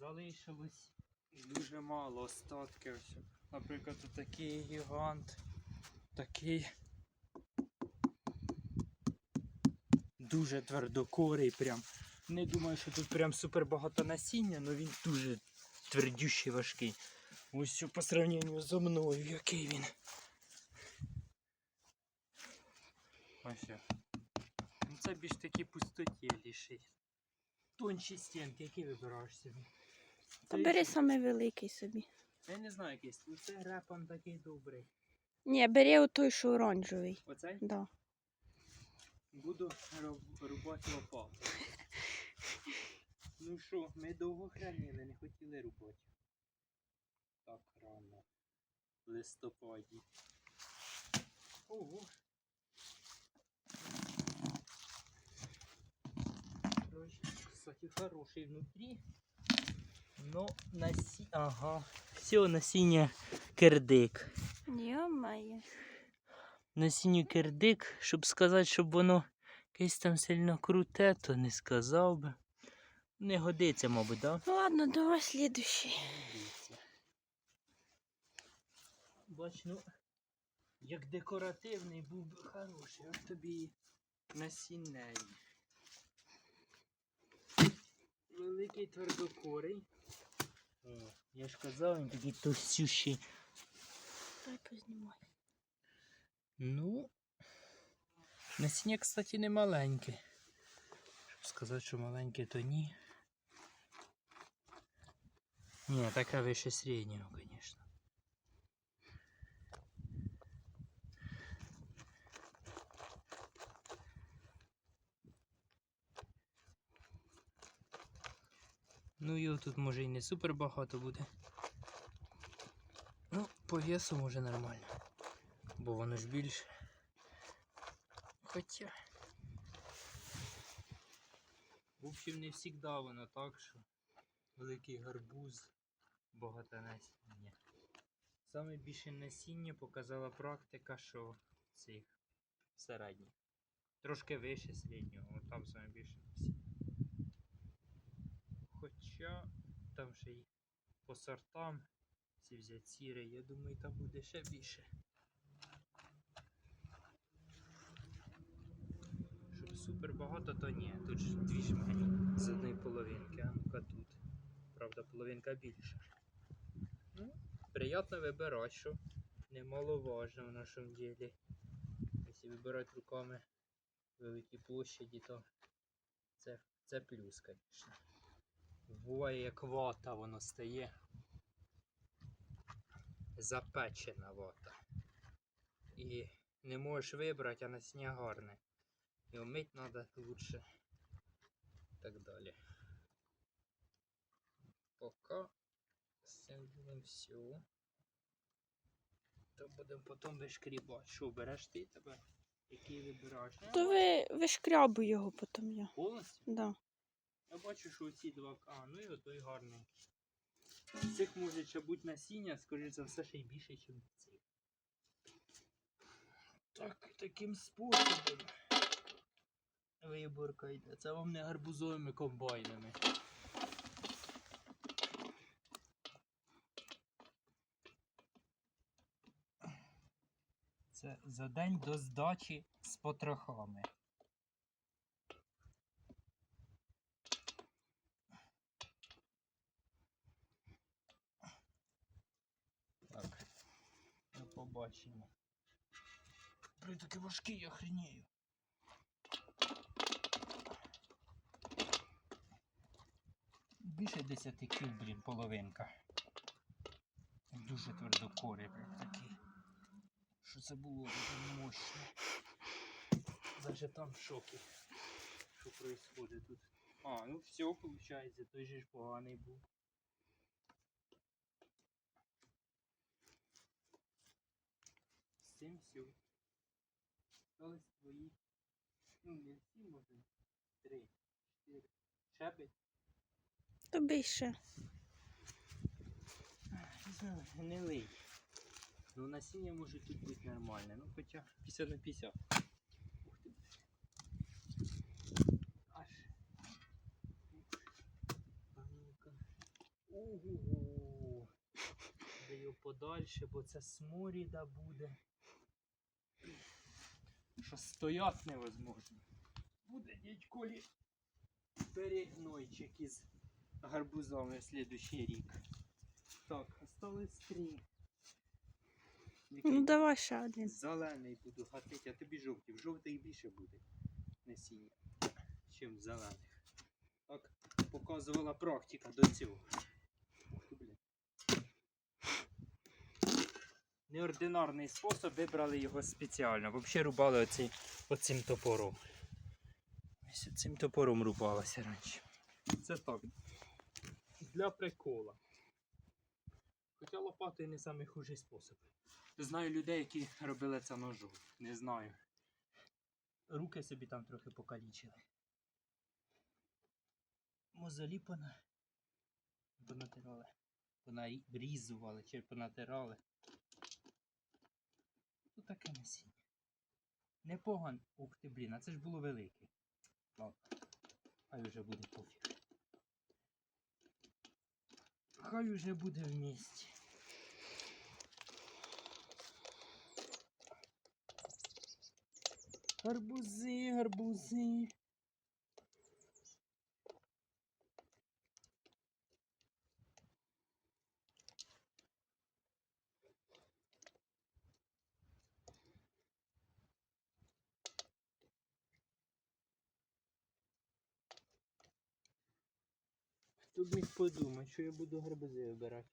залишилось дуже мало остатків. Наприклад, такий гігант, такий дуже твердокорий. Прям. Не думаю, що тут прям супер багато насіння, але він дуже твердющий, важкий. Ось по сравненню зо мною, який він. Ось. Ну, Це більш такі пустотіліший. Тонші стінки, які вибираєш собі. Та бери самий великий собі. Я не знаю якийсь. ну Це репан такий добрий. Ні, бери отой, що оранжевий. Оцей Да. буду рубати лопату. Ну що, ми довго хранили, не хотіли рубати. Так рано. В листопаді. Ого. Кстати, хороший внутри. Но насі... Ага. Все, насіння кирдик. Йо-моє. насінню кирдик, щоб сказати, щоб воно якесь там сильно круте, то не сказав би. Не годиться, мабуть, так? Ну ладно, давай слідущий. Бач, ну, як декоративний був би хороший, ось тобі насінневий. Великий твердокорий. О, я ж казав, він такий товстющий. Дай познімай. Ну, насіння, кстати, не маленьке. Щоб сказати, що маленьке, то ні. Ні, таке вище середнього, звісно. Ну, його тут може і не супер багато буде. Ну, по весу може нормально. Бо воно ж більше. Хоча. В общем, не завжди воно так, що великий гарбуз, багато насіння. Саме більше насіння показала практика, що цих середніх. Трошки вище середнього, там саме більше насіння. Хоча там ще й по сортам, ці взяти сіри, я думаю, там буде ще більше. Щоб супер багато, то ні. Тут ж дві жмені з одної половинки, а ну-ка тут. Правда, половинка більша. Ну, приємно вибирати, що немаловажно в нашому ділі. Якщо вибирати руками великі площаді, то це, це плюс, звісно. Буває як вата воно стає. Запечена вата. І не можеш вибрати, а насіння гарне. І умить надо лучше. Так далі. Пока з цим все. То будемо потім вишкрібати. Що, береш ти тебе? Який вибираєш? То ви вишкрябу його потім я. Повністю? Да. Я бачу, що оці два. А, ну і отой гарний. З цих може ще бути насіння, скоріш за все, ще й більше, ніж цих. Так, таким способом. Виборка йде. Це вам не гарбузовими комбайнами. Це за день до здачі з потрохами. Так. До побачення. Блін, такий важкий, я хренею. Більше 10 кіл, блін, половинка. Дуже твердокорий прям такий. Що це було дуже мощно. Даже там шокі. Що происходит тут? А, ну все, виходить, той же ж поганий був. З цим все. Остались твої. Ну, не всі, може. Три, чотири. Шепить. То більше. Візьми, гнилий. Ну, насіння може тут бути нормальне. Ну, хоча 50 на 50. Ух ти. Аж. А ну-ка. Ого. Його подальше, бо це сморіда буде. Що стоять невозможно. Буде дядь Колі перегнойчик із гарбузами в слідущий рік. Так, осталось три. Ну давай ще один. Зелений буду гатити, а тобі жовтий. В жовтих більше буде насіння, в зелених. Так показувала практика до цього. Ух ти, блін. Неординарний спосіб, вибрали його спеціально. Взагалі рубали оці, оцим топором. Ось цим топором рубалося раніше. Це так. Для прикола. Хоча лопати не найхужий спосіб. Знаю людей, які робили це ножом. Не знаю. Руки собі там трохи покалічили. Мозолі пона... понатирали. Понарізували чи понатирали. Таке насіння. Непогано. Ух ти, блін, а це ж було велике. Ладно. Хай уже буде пофіг. Хай уже буде в місті. Гарбузи, гарбузи. Хто б міг подумати, що я буду гарбузи вибирати.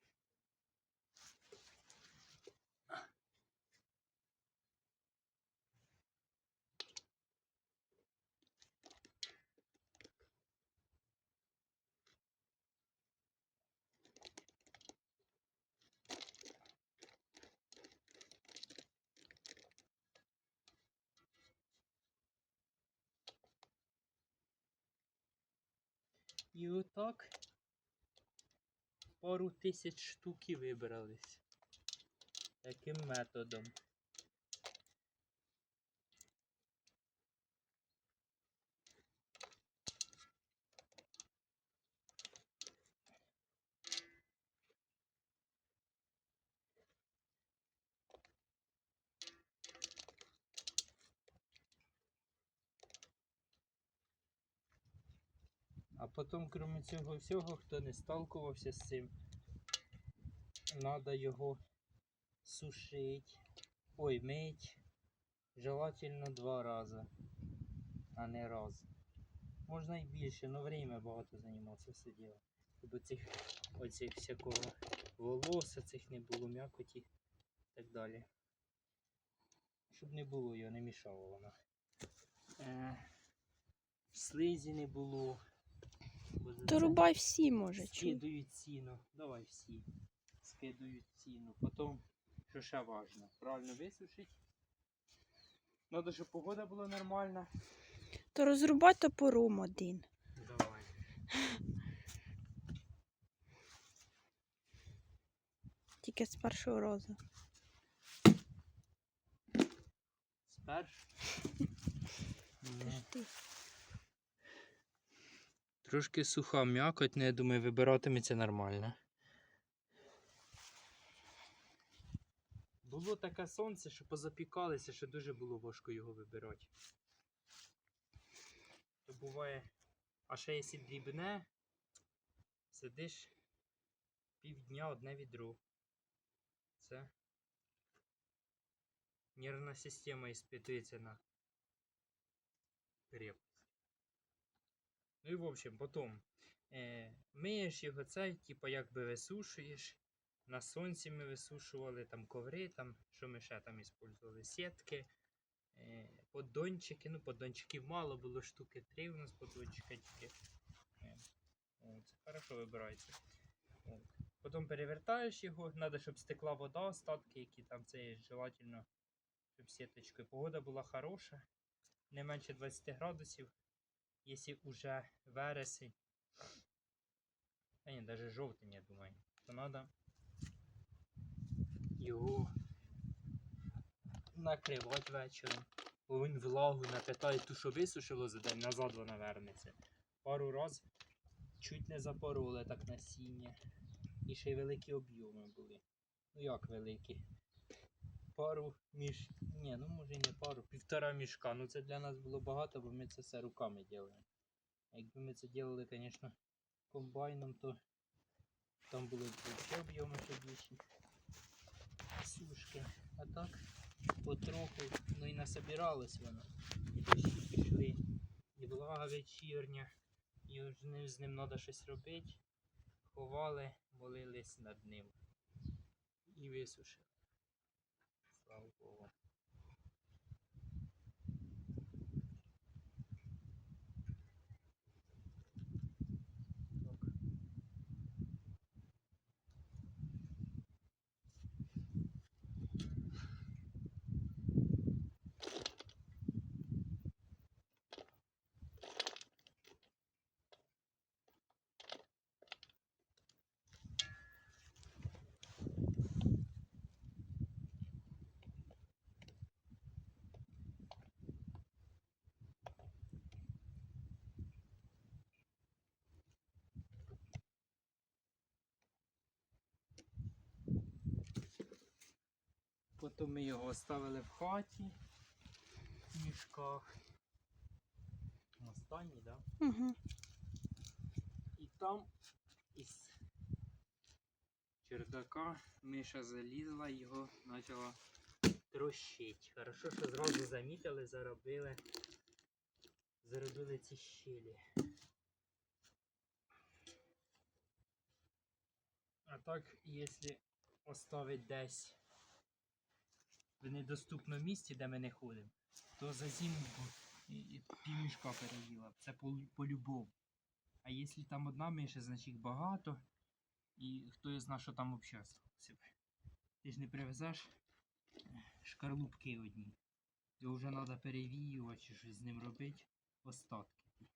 І отак пару тисяч штук і вибрались. Таким методом. Потім, крім цього всього, хто не сталкувався з цим, треба його сушити. Ой, мить. Желательно два рази, а не раз. Можна і більше, але время багато займатися все діло. Щоб оцих, оцих всякого волоса, цих не було м'якоті і так далі. Щоб не було його, не мішало воно. Е, слизі не було. То рубай всі може. Скидують ціну. Давай всі. Скидують ціну. Потім, що ще важно, правильно висушити. Надо, щоб погода була нормальна. То розрубай топором один. Давай. Тільки з першого разу. Спершу. Ти. Трошки суха м'якоть, не я думаю, вибиратиметься нормально. Було таке сонце, що позапікалися, що дуже було важко його вибирати. То буває, а ще якщо дрібне, сидиш півдня одне відро. Це нервна система іспитується на крепость. Ну і в общем, потім е, миєш його цей, типу, якби висушуєш. На сонці ми висушували там коври, там, що ми ще там використовували, сітки, е, поддончики. Ну, поддончиків мало було штуки три у нас поддончика тільки. Е, о, це хорошо вибирається. От. Потім перевертаєш його, треба, щоб стекла вода, остатки, які там це желательно, щоб сіточкою. Погода була хороша, не менше 20 градусів. Якщо вже вересень, а ні, навіть жовтень, я думаю, то треба його накривати вечором. Бо він влагу напитає ту, що висушило за день, назад вона вернеться. Пару раз чуть не запороли так насіння. І ще й великі об'єми були. Ну як великі? Пару між. Ні, ну може й не пару, півтора мішка. Ну це для нас було багато, бо ми це все руками робили. Якби ми це робили, звісно, комбайном, то там були б ще об'єми ще більші. Сушки. А так, потроху, ну і насобиралось воно. І дощі пішли, і влага вечірня, і з ним треба щось робити. Ховали, молились над ним. І висушили. 韩国。Потім ми його оставили в хаті в мішках. Останній, так? Да? Угу. І там із чердака миша залізла, його почала трощить. Хорошо, що зразу замітили, заробили. Заробили ці щелі. А так, якщо оставить десь в недоступному місці, де ми не ходимо, то за зиму півмішка переїла. Це по- по-любому. А якщо там одна миша, значить їх багато. І хто я знає, що там осталося. б. Ти ж не привезеш е, шкарлупки одні. Його вже треба перевіювати чи щось з ним робити. Остатки.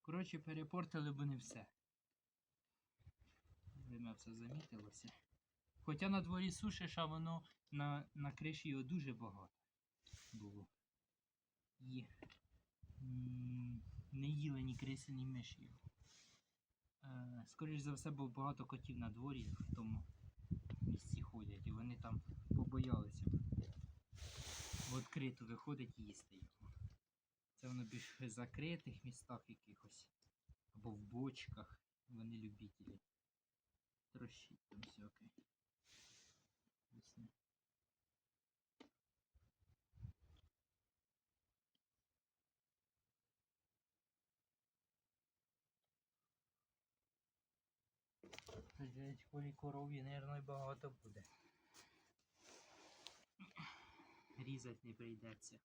Коротше, перепортили б не все. Время все замітилося. Хоча на дворі сушиш, а воно на, на криші його дуже багато було. І не їли ні криси, ні миші його. Е, Скоріш за все, бо багато котів на дворі в тому місці ходять, і вони там побоялися в відкриту виходить і їсти його. Це воно більш в закритих містах якихось або в бочках. Вони любителі. Трощить там всяке. Колі коров'ї, наверное, багато буде. Різати не прийдеться.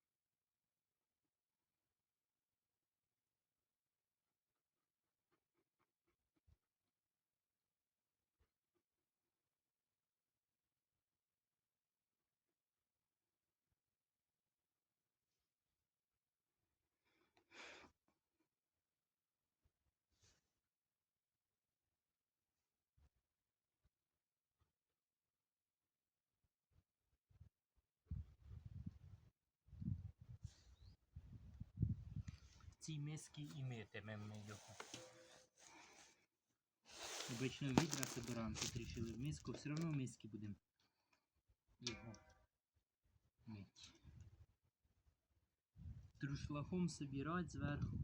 Цій мисці і митимемо ми його. Обично відра собираємо, тут рішили в миску, все одно в мисці будемо його мити. Друшлахом собирати зверху.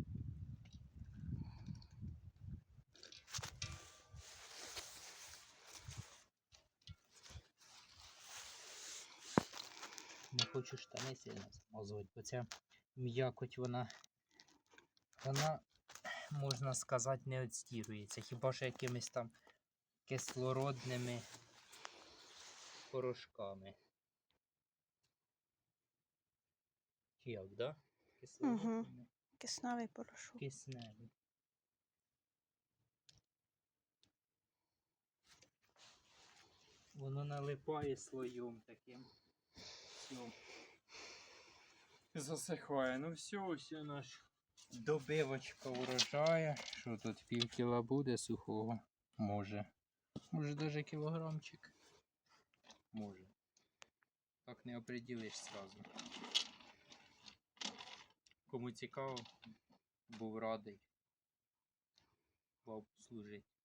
Не хочу штани сильно замазувати, бо ця м'якоть вона, вона, можна сказати, не відстірується. Хіба що якимись там кислородними порошками. Як, да? Кислородними. Кисневий порошок. Кисневі. Воно налипає слоєм таким. Все. Засихає. Ну все, все наш добивочка урожая. Що тут пів кіла буде сухого? Може. Може навіть кілограмчик. Може. Так не оприділиш сразу. Кому цікаво, був радий. баб служить.